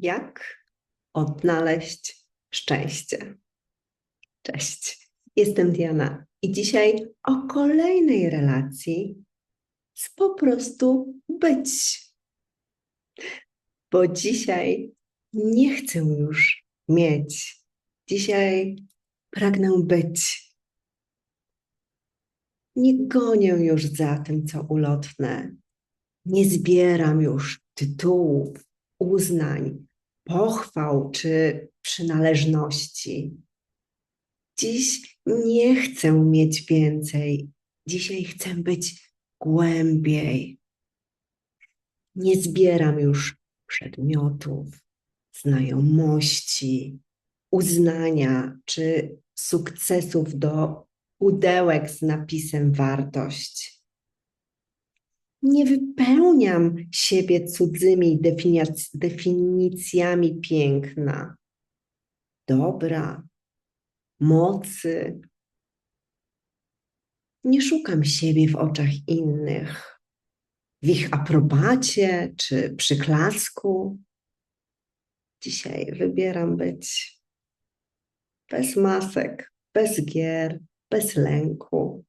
Jak odnaleźć szczęście? Cześć, jestem Diana i dzisiaj o kolejnej relacji z po prostu być. Bo dzisiaj nie chcę już mieć. Dzisiaj pragnę być. Nie gonię już za tym, co ulotne. Nie zbieram już tytułów, uznań, pochwał czy przynależności. Dziś nie chcę mieć więcej. Dzisiaj chcę być głębiej. Nie zbieram już przedmiotów, znajomości, uznania czy sukcesów do pudełek z napisem wartość. Nie wypełniam siebie cudzymi definic- definicjami piękna, dobra, mocy. Nie szukam siebie w oczach innych, w ich aprobacie czy przyklasku. Dzisiaj wybieram być bez masek, bez gier, bez lęku.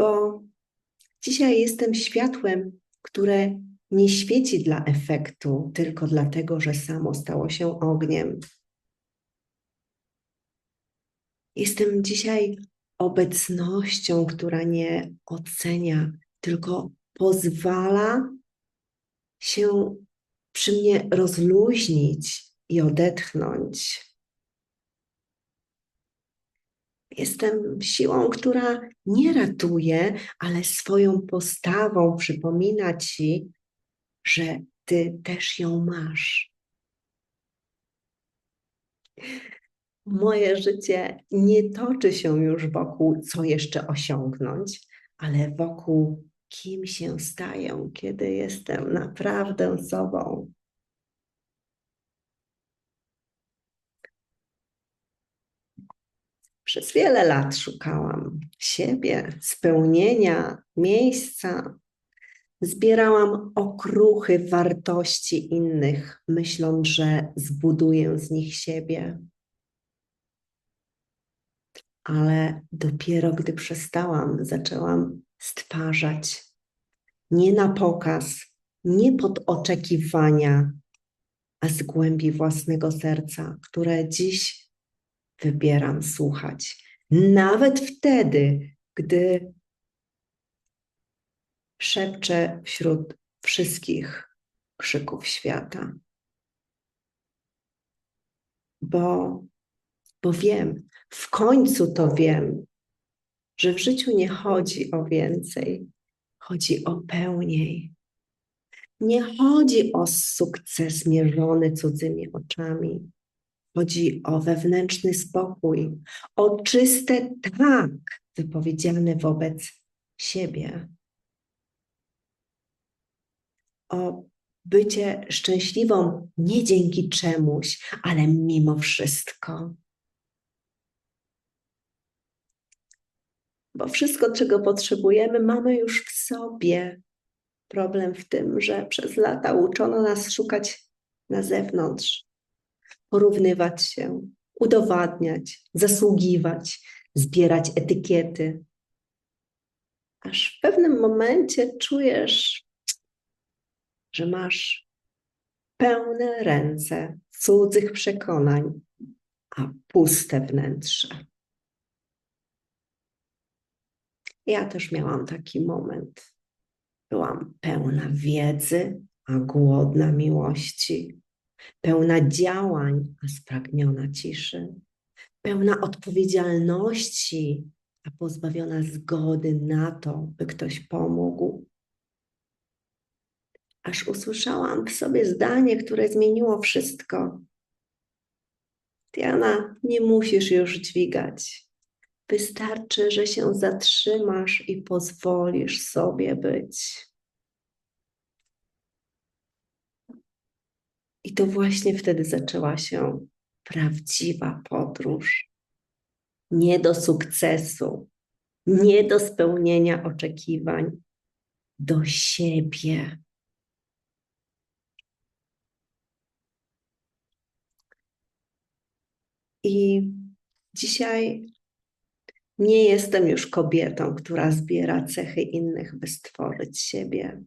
Bo dzisiaj jestem światłem, które nie świeci dla efektu, tylko dlatego, że samo stało się ogniem. Jestem dzisiaj obecnością, która nie ocenia, tylko pozwala się przy mnie rozluźnić i odetchnąć. Jestem siłą, która nie ratuje, ale swoją postawą przypomina ci, że ty też ją masz. Moje życie nie toczy się już wokół, co jeszcze osiągnąć, ale wokół, kim się staję, kiedy jestem naprawdę sobą. Przez wiele lat szukałam siebie, spełnienia, miejsca. Zbierałam okruchy wartości innych, myśląc, że zbuduję z nich siebie. Ale dopiero gdy przestałam, zaczęłam stwarzać nie na pokaz, nie pod oczekiwania, a z głębi własnego serca, które dziś wybieram słuchać. Nawet wtedy, gdy szepczę wśród wszystkich krzyków świata. Bo, bo wiem, w końcu to wiem, że w życiu nie chodzi o więcej, chodzi o pełniej. Nie chodzi o sukces mierzony cudzymi oczami. Chodzi o wewnętrzny spokój, o czyste tak wypowiedziane wobec siebie. O bycie szczęśliwą nie dzięki czemuś, ale mimo wszystko. Bo wszystko, czego potrzebujemy, mamy już w sobie. Problem w tym, że przez lata uczono nas szukać na zewnątrz, porównywać się, udowadniać, zasługiwać, zbierać etykiety. Aż w pewnym momencie czujesz, że masz pełne ręce cudzych przekonań, a puste wnętrze. Ja też miałam taki moment. Byłam pełna wiedzy, a głodna miłości, pełna działań, a spragniona ciszy, pełna odpowiedzialności, a pozbawiona zgody na to, by ktoś pomógł. Aż usłyszałam w sobie zdanie, które zmieniło wszystko. Diana, nie musisz już dźwigać. Wystarczy, że się zatrzymasz i pozwolisz sobie być. I to właśnie wtedy zaczęła się prawdziwa podróż. Nie do sukcesu, nie do spełnienia oczekiwań, do siebie. I dzisiaj nie jestem już kobietą, która zbiera cechy innych, by stworzyć siebie.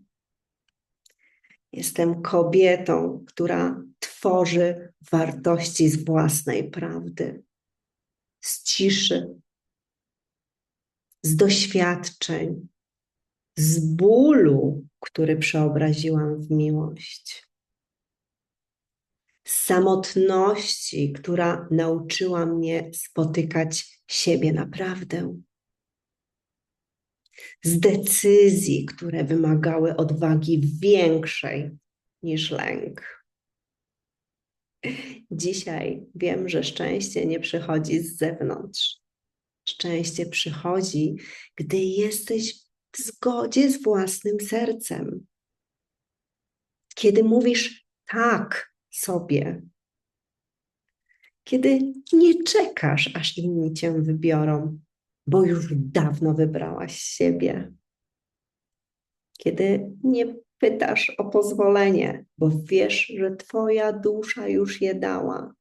Jestem kobietą, która tworzy wartości z własnej prawdy, z ciszy, z doświadczeń, z bólu, który przeobraziłam w miłość, z samotności, która nauczyła mnie spotykać siebie naprawdę, z decyzji, które wymagały odwagi większej niż lęk. Dzisiaj wiem, że szczęście nie przychodzi z zewnątrz. Szczęście przychodzi, gdy jesteś w zgodzie z własnym sercem. Kiedy mówisz tak sobie, kiedy nie czekasz, aż inni cię wybiorą, bo już dawno wybrałaś siebie. Kiedy nie pytasz o pozwolenie, bo wiesz, że Twoja dusza już je dała.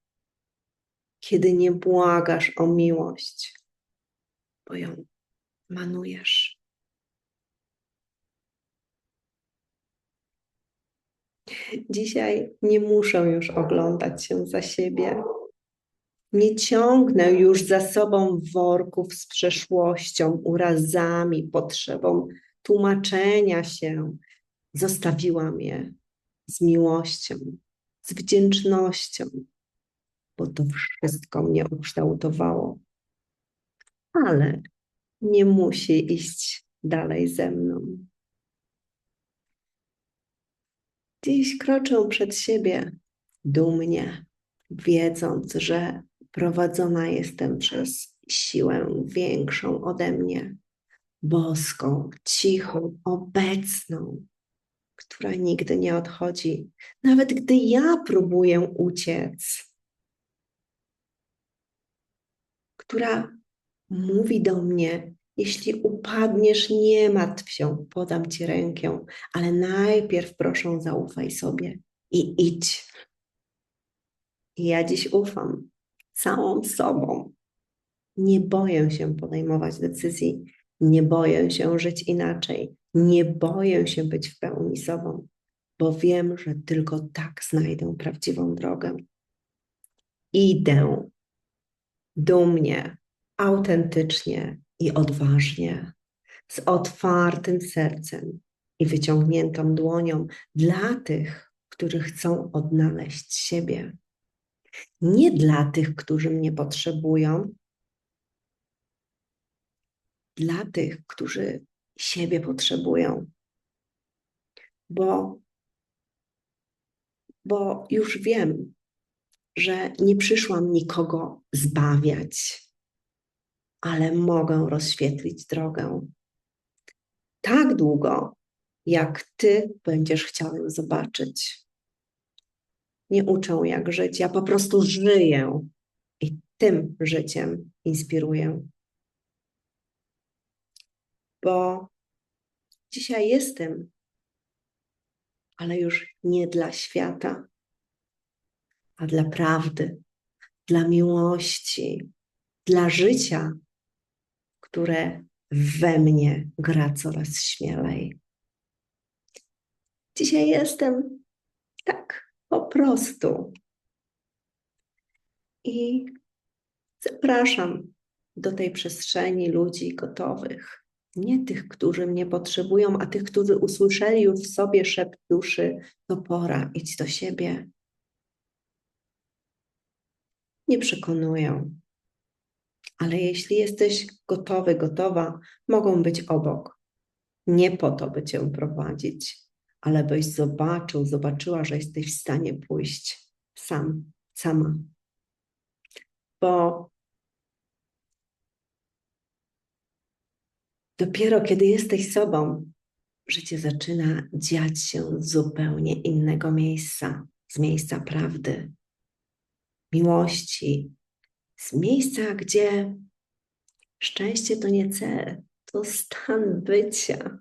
Kiedy nie błagasz o miłość, bo ją manujesz. Dzisiaj nie muszę już oglądać się za siebie. Nie ciągnę już za sobą worków z przeszłością, urazami, potrzebą tłumaczenia się. Zostawiłam je z miłością, z wdzięcznością, bo to wszystko mnie ukształtowało. Ale nie musi iść dalej ze mną. Dziś kroczę przed siebie dumnie, wiedząc, że prowadzona jestem przez siłę większą ode mnie, boską, cichą, obecną, która nigdy nie odchodzi, nawet gdy ja próbuję uciec, która mówi do mnie: Jeśli upadniesz, nie martw się, podam ci rękę, ale najpierw proszę, zaufaj sobie i idź. I ja dziś ufam całą sobą. Nie boję się podejmować decyzji, nie boję się żyć inaczej, nie boję się być w pełni sobą, bo wiem, że tylko tak znajdę prawdziwą drogę. Idę dumnie, autentycznie i odważnie, z otwartym sercem i wyciągniętą dłonią dla tych, którzy chcą odnaleźć siebie. Nie dla tych, którzy mnie potrzebują, dla tych, którzy siebie potrzebują. Bo, bo już wiem, że nie przyszłam nikogo zbawiać, ale mogę rozświetlić drogę. Tak długo, jak Ty będziesz chciał ją zobaczyć. Nie uczę, jak żyć, ja po prostu żyję i tym życiem inspiruję. Bo dzisiaj jestem, ale już nie dla świata, a dla prawdy, dla miłości, dla życia, które we mnie gra coraz śmielej. Dzisiaj jestem tak po prostu. I zapraszam do tej przestrzeni ludzi gotowych. Nie tych, którzy mnie potrzebują, a tych, którzy usłyszeli już w sobie szept duszy, to pora, idź do siebie. Nie przekonują, ale jeśli jesteś gotowy, gotowa, mogą być obok. Nie po to, by cię prowadzić, ale byś zobaczył, zobaczyła, że jesteś w stanie pójść sam, sama. Bo dopiero kiedy jesteś sobą, życie zaczyna dziać się z zupełnie innego miejsca, z miejsca prawdy, miłości, z miejsca, gdzie szczęście to nie cel, to stan bycia.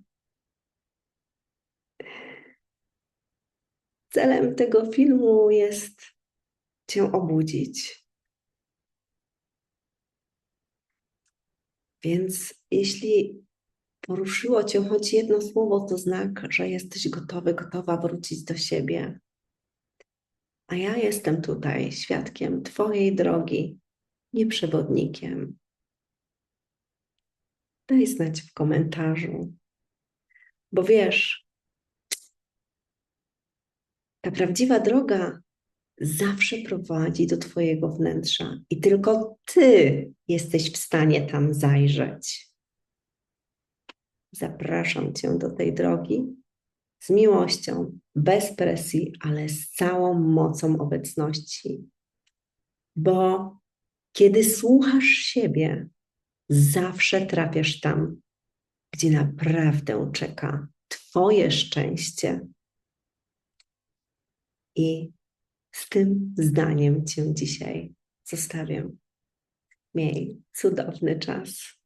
Celem tego filmu jest Cię obudzić. Więc jeśli poruszyło Cię choć jedno słowo, to znak, że jesteś gotowy, gotowa wrócić do siebie. A ja jestem tutaj świadkiem Twojej drogi, nie przewodnikiem. Daj znać w komentarzu, bo wiesz, ta prawdziwa droga zawsze prowadzi do Twojego wnętrza i tylko Ty jesteś w stanie tam zajrzeć. Zapraszam Cię do tej drogi z miłością, bez presji, ale z całą mocą obecności. Bo kiedy słuchasz siebie, zawsze trafiasz tam, gdzie naprawdę czeka Twoje szczęście. I z tym zdaniem Cię dzisiaj zostawiam. Miej cudowny czas.